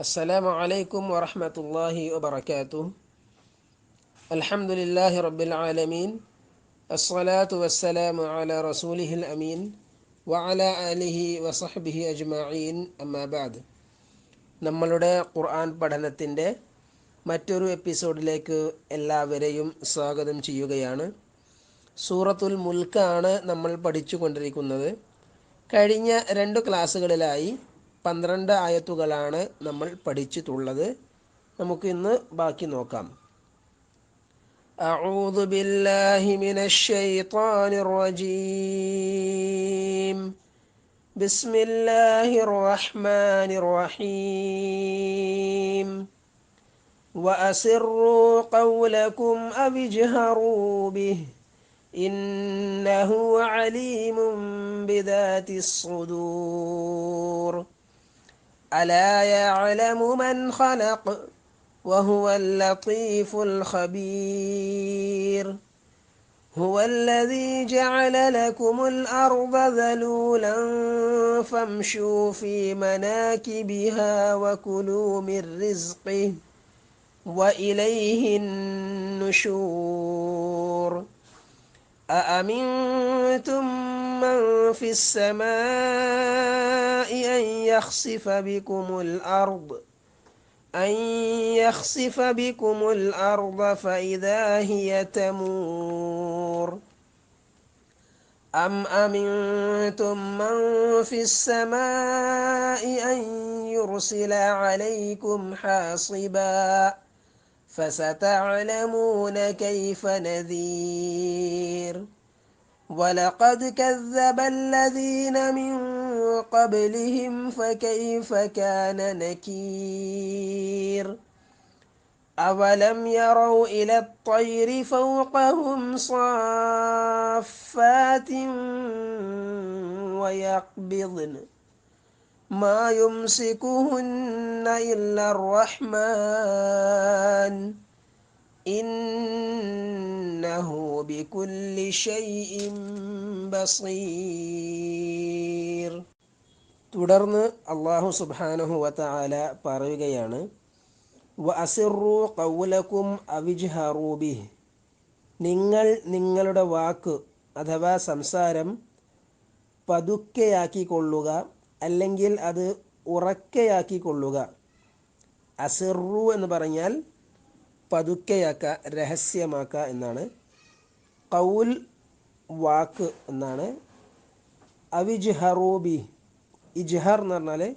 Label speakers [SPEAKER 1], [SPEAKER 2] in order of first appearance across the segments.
[SPEAKER 1] السلام عليكم ورحمة الله وبركاته الحمد لله رب العالمين الصلاة والسلام على رسوله الأمين وعلى آله وصحبه أجمعين أما بعد നമ്മളുടെ ഖുർആൻ പഠനത്തിൻ്റെ മറ്റൊരു എപ്പിസോഡിലേക്ക് എല്ലാവരെയും സ്വാഗതം ചെയ്യുകയാണ് സൂറത്തുൽ മുൽക്കാണ് നമ്മൾ പഠിച്ചു കൊണ്ടിരിക്കുന്നത് കഴിഞ്ഞ രണ്ട് ക്ലാസ്സുകളിലായി പന്ത്രണ്ട് ആയത്തുകളാണ് നമ്മൾ പഠിച്ചിട്ടുള്ളത് നമുക്ക് ഇന്ന് ബാക്കി നോക്കാം أعوذ بالله من الشيطان الرجيم بسم الله الرحمن الرحيم وأسروا قولكم أو اجهروا به إنه عليم بذات الصدور ألا يعلم من خلق وهو اللطيف الخبير؟ هو الذي جعل لكم الأرض ذلولا فامشوا في مناكبها وكلوا من رزقه وإليه النشور. أأمنتم من في السماء أن يخسف بكم الأرض أن يخسف بكم الأرض فإذا هي تمور. أم أمنتم من في السماء أن يرسل عليكم حاصبا فستعلمون كيف نذير؟ ولقد كذب الذين من قبلهم فكيف كان نكير أولم يروا إلى الطير فوقهم صافات ويقبضن ما يمسكهن إلا الرحمن إنه بكل شيء بصير തുടർന്ന് അള്ളാഹു സുബാനഹു വതആല പറയുകയാണ് വ അസിറു കൗലക്കും അവിജ്ഹറൂബിഹ് നിങ്ങൾ നിങ്ങളുടെ വാക്ക് അഥവാ സംസാരം പതുക്കെയാക്കിക്കൊള്ളുക അല്ലെങ്കിൽ അത് ഉറക്കെയാക്കിക്കൊള്ളുക അസിറു എന്ന് പറഞ്ഞാൽ പതുക്കെയാക്ക രഹസ്യമാക്കുക എന്നാണ്. കൗൽ വാക്ക് എന്നാണ്. അവിജ്ഹറോബി ഇജ്ഹർ എന്ന് പറഞ്ഞാൽ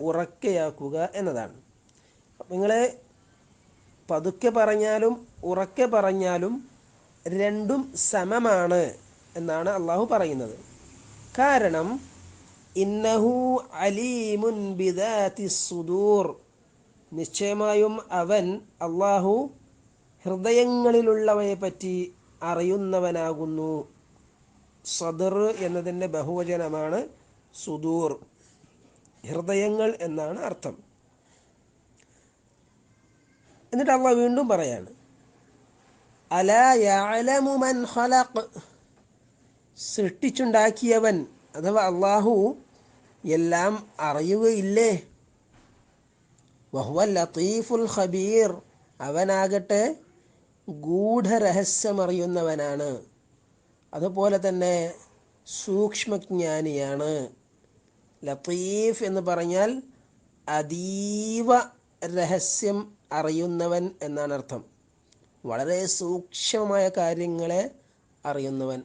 [SPEAKER 1] ഉറക്കെയാക്കുക എന്നതാണ്. നിങ്ങളെ പതുക്കെ പറഞ്ഞാലും ഉറക്കെ പറഞ്ഞാലും രണ്ടും സമമാണ് എന്നാണ് അള്ളാഹു പറയുന്നത്. കാരണം ഇന്നഹു അലീമുൻ ബിദാത്തി സുദൂർ. നിശ്ചയമായും അവൻ അള്ളാഹു ഹൃദയങ്ങളിലുള്ളവയെ പറ്റി അറിയുന്നവനാകുന്നു. സദർ എന്നതിന്റെ ബഹുവചനമാണ് സുദൂർ. ഹൃദയങ്ങൾ എന്നാണ് അർത്ഥം. എന്നിട്ട് അള്ളാഹ് വീണ്ടും പറയാണ് സൃഷ്ടിച്ചുണ്ടാക്കിയവൻ അഥവാ അള്ളാഹു എല്ലാം അറിയുകയില്ലേ? വഹുവ ലത്തീഫുൽ ഖബീർ. അവനാകട്ടെ ഗൂഢരഹസ്യമറിയുന്നവനാണ്. അതുപോലെ തന്നെ സൂക്ഷ്മജ്ഞാനിയാണ്. ലത്തീഫ് എന്ന് പറഞ്ഞാൽ അതീവ രഹസ്യം അറിയുന്നവൻ എന്നാണ് അർത്ഥം. വളരെ സൂക്ഷ്മമായ കാര്യങ്ങളെ അറിയുന്നവൻ.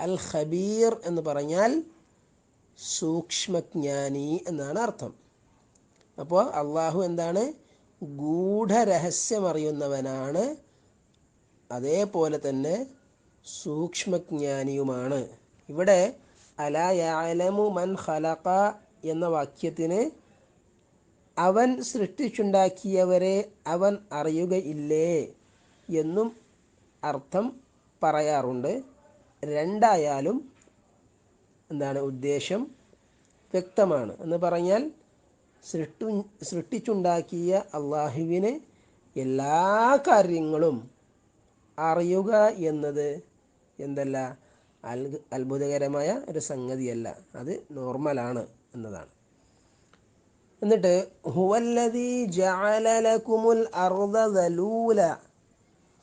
[SPEAKER 1] അൽ ഖബീർ എന്ന് പറഞ്ഞാൽ സൂക്ഷ്മജ്ഞാനി എന്നാണ് അർത്ഥം. അപ്പോൾ അള്ളാഹു എന്താണ്? ഗൂഢരഹസ്യമറിയുന്നവനാണ്. അതേപോലെ തന്നെ സൂക്ഷ്മജ്ഞാനിയുമാണ്. ഇവിടെ അലയാലമു മൻ ഖലഖ എന്ന വാക്യത്തിന് അവൻ സൃഷ്ടിച്ചുണ്ടാക്കിയവരെ അവൻ അറിയുകയില്ലേ എന്നും അർത്ഥം പറയാറുണ്ട്. രണ്ടായാലും എന്താണ് ഉദ്ദേശം വ്യക്തമാണ്. എന്ന് പറഞ്ഞാൽ സൃഷ്ടി സൃഷ്ടിച്ചുണ്ടാക്കിയ അള്ളാഹുവിന് എല്ലാ കാര്യങ്ങളും അറിയുക എന്നത് എന്തല്ല അത്ഭുതകരമായ ഒരു സംഗതിയല്ല. അത് നോർമലാണ് എന്നതാണ്. എന്നിട്ട് ഹുവല്ലദീ ജഅല ലക്കുമുൽ അർദ ദലൂല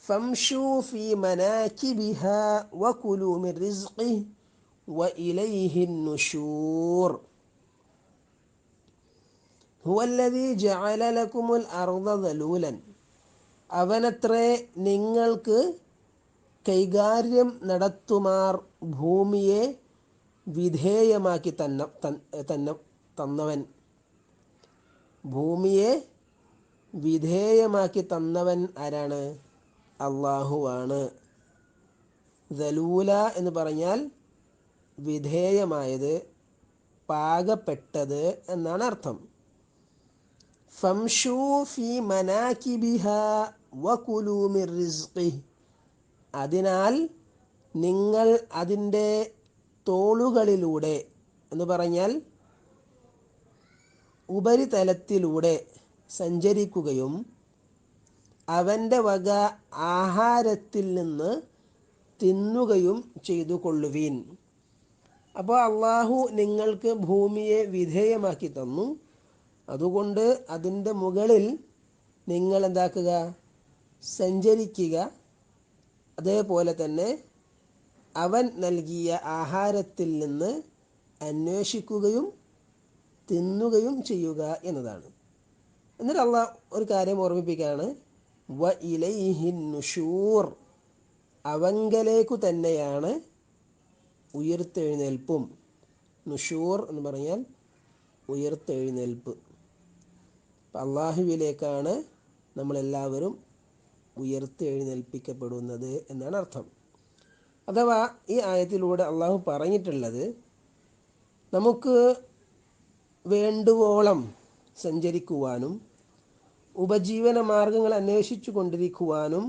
[SPEAKER 1] ഫംഷൂ ഫീ മനാകിബിഹ വകുലൂ അറുതലൂലൻ അർദ ദലൂലൻ. അവനത്രേ നിങ്ങൾക്ക് കൈകാര്യം നടത്തുമാർ ഭൂമിയെ വിധേയമാക്കി തന്ന തന്നെ തന്നവൻ. ഭൂമിയെ വിധേയമാക്കി തന്നവൻ ആരാണ്? അള്ളാഹുവാണ്. ദലൂല എന്ന് പറഞ്ഞാൽ വിധേയമായത് പാകപ്പെട്ടത് എന്നാണ് അർത്ഥം ഫംഷൂ ഫി മനാക്കിബിഹ വകുലൂ മിർ റിസ്ഖിഹി അതിനാൽ നിങ്ങൾ അതിന്റെ തോളുകളിലൂടെ എന്ന് പറഞ്ഞാൽ ഉപരിതലത്തിലൂടെ സഞ്ചരിക്കുകയും അവന്റെ വക ആഹാരത്തിൽ നിന്ന് തിന്നുകയും ചെയ്തു കൊള്ളുവീൻ. അപ്പോൾ അള്ളാഹു നിങ്ങൾക്ക് ഭൂമിയെ വിധേയമാക്കി തന്നു. അതുകൊണ്ട് അതിന്റെ മുകളിൽ നിങ്ങൾ എന്താക്കുക? സഞ്ചരിക്കുക. അതേപോലെ തന്നെ അവൻ നൽകിയ ആഹാരത്തിൽ നിന്ന് അന്വേഷിക്കുകയും തിന്നുകയും ചെയ്യുക എന്നതാണ്. എന്നിട്ട് അള്ള ഒരു കാര്യം ഓർമ്മിപ്പിക്കുകയാണ്. വ ഇലൈഹിൻ നുഷൂർ. അവങ്കലേക്കു തന്നെയാണ് ഉയർത്തെഴുന്നേൽപ്പും. നുഷൂർ എന്ന് പറഞ്ഞാൽ ഉയർത്തെഴുന്നേൽപ്പ്. അപ്പം അള്ളാഹുവിലേക്കാണ് നമ്മളെല്ലാവരും ഉയർത്തെഴുന്നേൽപ്പിക്കപ്പെടുന്നത് എന്നാണ് അർത്ഥം. അഥവാ ഈ ആയത്തിലൂടെ അള്ളാഹു പറഞ്ഞിട്ടുള്ളത് നമുക്ക് വേണ്ടുവോളം സഞ്ചരിക്കുവാനും ഉപജീവന മാർഗങ്ങൾ അന്വേഷിച്ചു കൊണ്ടിരിക്കുവാനും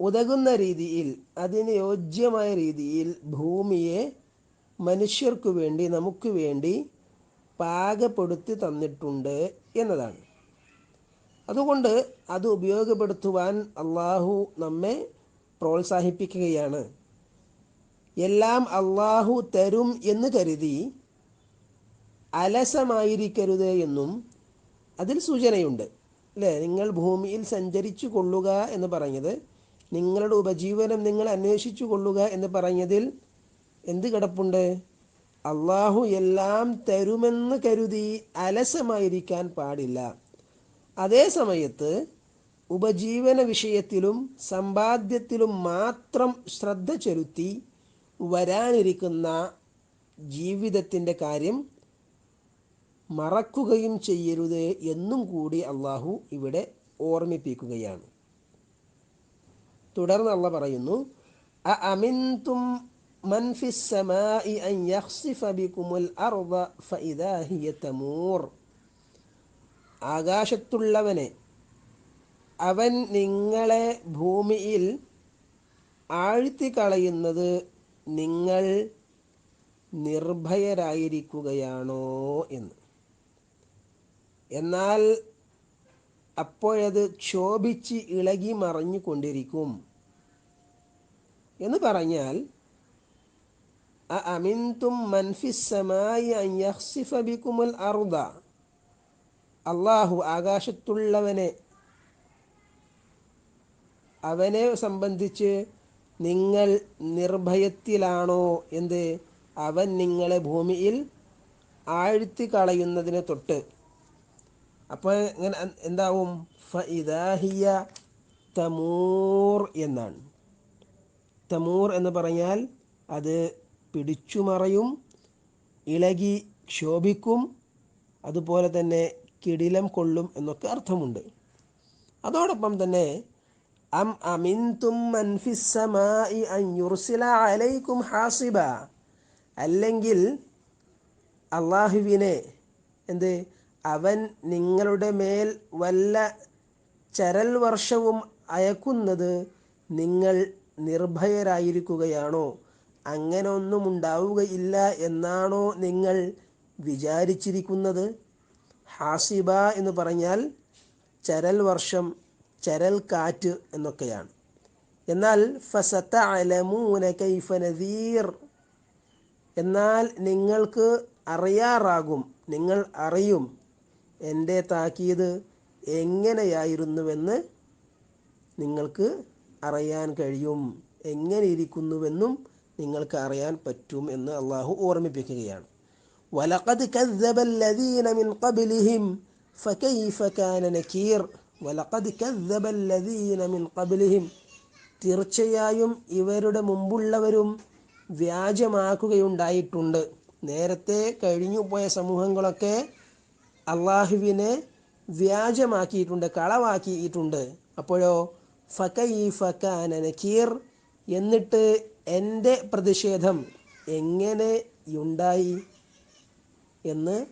[SPEAKER 1] ഉതകുന്ന രീതിയിൽ അതിന് യോജ്യമായ രീതിയിൽ ഭൂമിയെ മനുഷ്യർക്കു വേണ്ടി നമുക്ക് വേണ്ടി പാകപ്പെടുത്തി തന്നിട്ടുണ്ട് എന്നതാണ്. അതുകൊണ്ട് അത് ഉപയോഗപ്പെടുത്തുവാൻ അള്ളാഹു നമ്മെ പ്രോത്സാഹിപ്പിക്കുകയാണ്. എല്ലാം അള്ളാഹു തരും എന്ന് കരുതി അലസമായിരിക്കരുത് എന്നും അതിൽ സൂചനയുണ്ട്. അല്ലേ? നിങ്ങൾ ഭൂമിയിൽ സഞ്ചരിച്ചു കൊള്ളുക എന്ന് പറഞ്ഞത് നിങ്ങളുടെ ഉപജീവനം നിങ്ങൾ അന്വേഷിച്ചു കൊള്ളുക എന്ന് പറഞ്ഞതിൽ എന്ത് കിടപ്പുണ്ട്? അള്ളാഹു എല്ലാം തരുമെന്ന് കരുതി അലസമായിരിക്കാൻ പാടില്ല. അതേ സമയത്ത് ഉപജീവന വിഷയത്തിലും സമ്പാദ്യത്തിലും മാത്രം ശ്രദ്ധ ചെലുത്തി വരാനിരിക്കുന്ന ജീവിതത്തിന്റെ കാര്യം മറക്കുകയും ചെയ്യരുത് എന്നും കൂടി അള്ളാഹു ഇവിടെ ഓർമ്മിപ്പിക്കുകയാണ്. തുടർന്ന് അള്ള പറയുന്നു അ അമിൻതും മൻ في السماء അൻ യഖ്സിഫ ബികുമുൽ അർദ فإذا ഹിയ تمور ആകാശത്തുള്ളവനെ അവൻ നിങ്ങളെ ഭൂമിയിൽ ആഴ്ത്തി കളയുന്നത് നിങ്ങൾ നിർഭയരായിരിക്കുകയാണോ എന്ന്. എന്നാൽ അപ്പോഴത് ക്ഷോഭിച്ച് ഇളകി മറഞ്ഞുകൊണ്ടിരിക്കും എന്ന് പറഞ്ഞാൽ അമിൻതും മൻഫിസമായി അയ്യഹ്സിഫ ബിക്കുമുൽ അറുദ അള്ളാഹു ആകാശത്തുള്ളവനെ. അവനെ സംബന്ധിച്ച് നിങ്ങൾ നിർഭയത്തിലാണോ എന്ത് അവൻ നിങ്ങളെ ഭൂമിയിൽ ആഴ്ത്തി കളയുന്നതിന് തൊട്ട്. അപ്പോൾ ഇങ്ങനെ എന്താവും? ഫിയ തമൂർ എന്നാണ്. തമൂർ എന്ന് പറഞ്ഞാൽ അത് പിടിച്ചുമറയും ഇളകി ക്ഷോഭിക്കും അതുപോലെ തന്നെ കിടിലം കൊള്ളും എന്നൊക്കെ അർത്ഥമുണ്ട്. അതോടൊപ്പം തന്നെ അം അമിൻതും അലൈക്കും ഹാസിബ അല്ലെങ്കിൽ അള്ളാഹുവിനെ എന്ത് അവൻ നിങ്ങളുടെ മേൽ വല്ല ചരൽ വർഷവും അയക്കുന്നത് നിങ്ങൾ നിർഭയരായിരിക്കുകയാണോ? അങ്ങനെ ഒന്നും ഉണ്ടാവുകയില്ല എന്നാണോ നിങ്ങൾ വിചാരിച്ചിരിക്കുന്നത്? ഹാസിബ എന്ന് പറഞ്ഞാൽ ചരൽ വർഷം ചരൽ കാറ്റ് എന്നൊക്കെയാണ്. എന്നാൽ ഫസത്ത അലമൂന കൈഫ നദീർ. എന്നാൽ നിങ്ങൾക്ക് അറിയാറാകും നിങ്ങൾ അറിയും എന്റെ താക്കീത് എങ്ങനെയായിരുന്നുവെന്ന് നിങ്ങൾക്ക് അറിയാൻ കഴിയും. എങ്ങനെ ഇരിക്കുന്നുവെന്നും നിങ്ങൾക്ക് അറിയാൻ പറ്റും എന്ന് അള്ളാഹു ഓർമ്മിപ്പിക്കുകയാണ്. വലഖദ് കദ്ദബല്ലദീന മിൻ ഖബ്ലിഹിം ഫകൈഫ കാന നകീർ വലഖദ് കദ്ദബല്ലദീന മിൻ ഖബ്ലിഹിം തീർച്ചയായും ഇവരുടെ മുമ്പുള്ളവരും വ്യാജമാക്കുകയുണ്ടായിട്ടുണ്ട്. നേരത്തെ കഴിഞ്ഞു പോയ സമൂഹങ്ങളൊക്കെ അള്ളാഹുവിനെ വ്യാജമാക്കിയിട്ടുണ്ട് കളവാക്കിയിട്ടുണ്ട്. അപ്പോഴോ ഫക്കൈ ഫക്കാന എന്നിട്ട് എന്റെ പ്രതിഷേധം എങ്ങനെയുണ്ടായി എന്ന്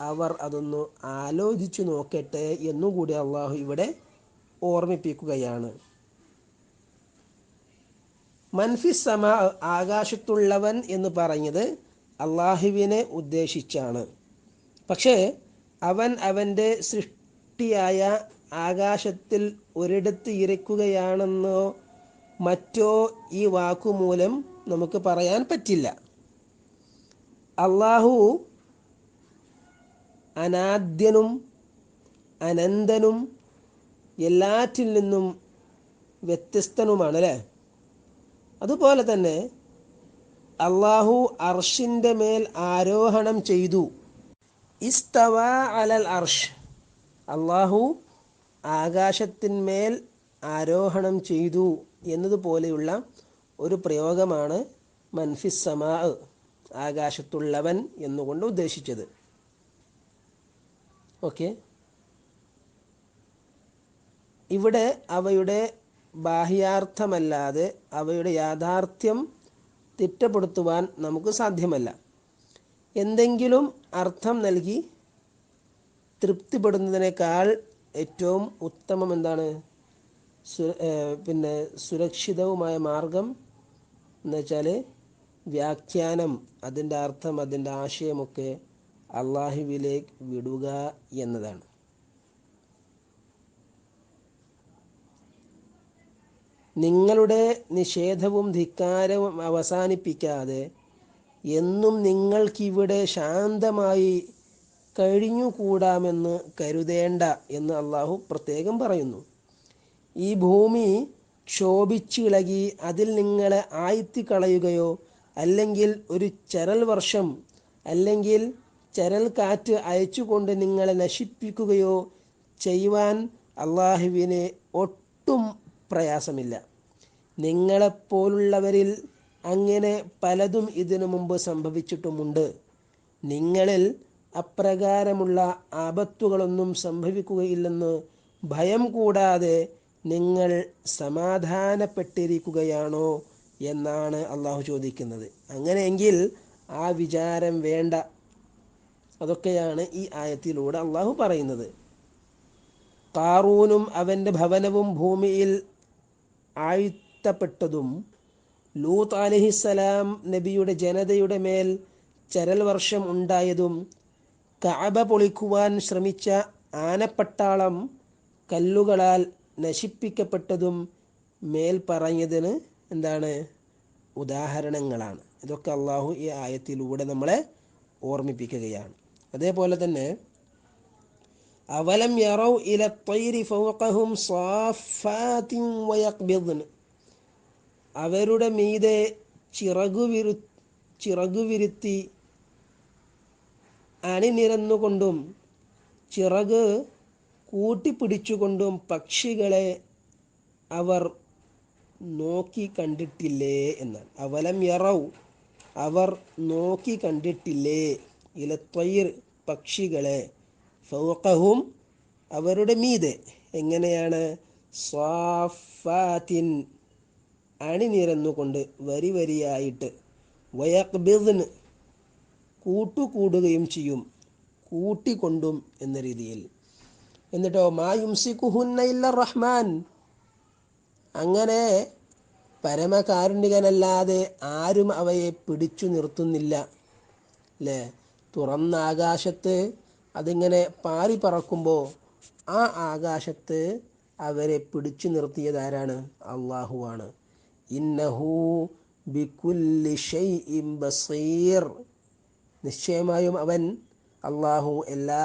[SPEAKER 1] അവർ അതൊന്ന് ആലോചിച്ചു നോക്കട്ടെ എന്നുകൂടി അള്ളാഹു ഇവിടെ ഓർമ്മിപ്പിക്കുകയാണ്. മൻഫിസ് സമ ആകാശത്തുള്ളവൻ എന്ന് പറഞ്ഞത് അള്ളാഹുവിനെ ഉദ്ദേശിച്ചാണ്. പക്ഷേ അവൻ അവന്റെ സൃഷ്ടിയായ ആകാശത്തിൽ ഒരിടത്ത് ഇരിക്കുകയാണെന്നോ മറ്റോ ഈ വാക്കുമൂലം നമുക്ക് പറയാൻ പറ്റില്ല. അള്ളാഹു അനാദ്യനും അനന്തനും എല്ലാറ്റിൽ നിന്നും വ്യത്യസ്തനുമാണ് അല്ലേ? അതുപോലെ തന്നെ അള്ളാഹു അർഷിന്റെ മേൽ ആരോഹണം ചെയ്തു. ഇസ്തവ അലൽ അർഷ്. അള്ളാഹു ആകാശത്തിന്മേൽ ആരോഹണം ചെയ്തു. എന്നതുപോലെയുള്ള ഒരു പ്രയോഗമാണ് മൻഫിസ് സമാ ആകാശത്തുള്ളവൻ എന്നുകൊണ്ട് ഉദ്ദേശിച്ചത്. ഓക്കെ. ഇവിടെ അവയുടെ ബാഹ്യാർത്ഥമല്ലാതെ അവയുടെ യാഥാർത്ഥ്യം തിട്ടപ്പെടുത്തുവാൻ നമുക്ക് സാധ്യമല്ല. എന്തെങ്കിലും അർത്ഥം നൽകി തൃപ്തിപ്പെടുന്നതിനേക്കാൾ ഏറ്റവും ഉത്തമം എന്താണ്? പിന്നെ സുരക്ഷിതവുമായ മാർഗം എന്ന് വെച്ചാൽ വ്യാഖ്യാനം അതിന്റെ അർത്ഥം അതിന്റെ ആശയമൊക്കെ അള്ളാഹുവിലേക്ക് വിടുക എന്നതാണ്. നിങ്ങളുടെ നിഷേധവും ധിക്കാരവും അവസാനിപ്പിക്കാതെ എന്നും നിങ്ങൾക്കിവിടെ ശാന്തമായി കഴിഞ്ഞുകൂടാമെന്ന് കരുതേണ്ട എന്ന് അള്ളാഹു പ്രത്യേകം പറയുന്നു. ഈ ഭൂമി ക്ഷോഭിച്ചിളകി അതിൽ നിങ്ങളെ ആഴ്ത്തിക്കളയുകയോ അല്ലെങ്കിൽ ഒരു ചരൽ വർഷം അല്ലെങ്കിൽ ചരൽ കാറ്റ് അയച്ചുകൊണ്ട് നിങ്ങളെ നശിപ്പിക്കുകയോ ചെയ്യുവാൻ അള്ളാഹുവിന് ഒട്ടും പ്രയാസമില്ല. നിങ്ങളെപ്പോലുള്ളവരിൽ അങ്ങനെ പലതും ഇതിനു മുമ്പ് സംഭവിച്ചിട്ടുമുണ്ട്. നിങ്ങളിൽ അപ്രകാരമുള്ള ആപത്തുകളൊന്നും സംഭവിക്കുകയില്ലെന്ന് ഭയം കൂടാതെ നിങ്ങൾ സമാധാനപ്പെട്ടിരിക്കുകയാണോ എന്നാണ് അള്ളാഹു ചോദിക്കുന്നത്. അങ്ങനെയെങ്കിൽ ആ വിചാരം വേണ്ട. അതൊക്കെയാണ് ഈ ആയത്തിലൂടെ അള്ളാഹു പറയുന്നത്. കാറൂനും അവന്റെ ഭവനവും ഭൂമിയിൽ ആഴ്ത്തപ്പെട്ടതും ലൂത്ത് അലഹിസലാം നബിയുടെ ജനതയുടെ മേൽ ചരൽ വർഷം ഉണ്ടായതും കഅബ പൊളിക്കുവാൻ ശ്രമിച്ച ആനപ്പട്ടാളം കല്ലുകളാൽ നശിപ്പിക്കപ്പെട്ടതും മേൽ പറഞ്ഞതിന് എന്താണ്? ഉദാഹരണങ്ങളാണ്. ഇതൊക്കെ അള്ളാഹു ഈ ആയത്തിലൂടെ നമ്മളെ ഓർമ്മിപ്പിക്കുകയാണ്. അതേപോലെ തന്നെ അവലം യറൗ ഇല തൈരി ഫൗഖഹും അവരുടെ മീതെ ചിറകുവിരു ചിറകുവിരുത്തി അണിനിരന്നുകൊണ്ടും ചിറക് കൂട്ടിപ്പിടിച്ചുകൊണ്ടും പക്ഷികളെ അവർ നോക്കി കണ്ടിട്ടില്ലേ എന്നാണ്. അവലം യറൗ അവർ നോക്കി കണ്ടിട്ടില്ലേ? ഇലത്വയിർ പക്ഷികളെ ഫൗഖഹും അവരുടെ മീതെ. എങ്ങനെയാണ്? സ്വാഫാത്തിൻ അണിനിരന്നുകൊണ്ട് വരി വരിയായിട്ട് വയക്ബിദ്ന് കൂട്ടുകൂടുകയും ചെയ്യും കൂട്ടിക്കൊണ്ടും എന്ന രീതിയിൽ. എന്നിട്ടോ മാ യുംസിക്കുഹുന്ന ഇല്ല റഹ്മാൻ. അങ്ങനെ പരമകാരുണികനല്ലാതെ ആരും അവയെ പിടിച്ചു നിർത്തുന്നില്ല. അല്ലേ തുറന്ന ആകാശത്ത് അതിങ്ങനെ പാറി പറക്കുമ്പോൾ ആ ആകാശത്ത് അവരെ പിടിച്ചു നിർത്തിയത് ആരാണ്? അള്ളാഹുവാണ് ഇന്നഹു ബിക്കുല്ലി ഷൈഇൻ ബസീർ. നിശ്ചയമായും അവൻ അള്ളാഹു എല്ലാ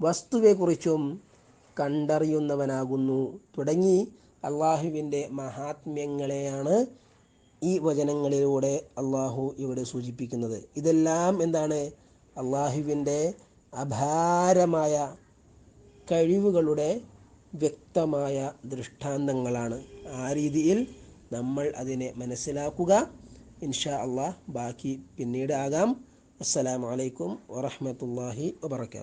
[SPEAKER 1] വസ്തുവെക്കുറിച്ചും കണ്ടറിയുന്നവനാകുന്നു. തുടങ്ങി അള്ളാഹുവിന്റെ മഹാത്മ്യങ്ങളെയാണ് ഈ വചനങ്ങളിലൂടെ അള്ളാഹു ഇവിടെ സൂചിപ്പിക്കുന്നത്. ഇതെല്ലാം എന്താണ്? അള്ളാഹുവിന്റെ അപാരമായ കഴിവുകളുടെ വ്യക്തമായ ദൃഷ്ടാന്തങ്ങളാണ്. ആ രീതിയിൽ നമ്മൾ അതിനെ മനസ്സിലാക്കുക. ഇൻഷാ അള്ളാഹ് ബാക്കി പിന്നീട് ആകാം അസ്സലാമു അലൈക്കും വറഹ്മത്തുള്ളാഹി വബറകാതുഹു.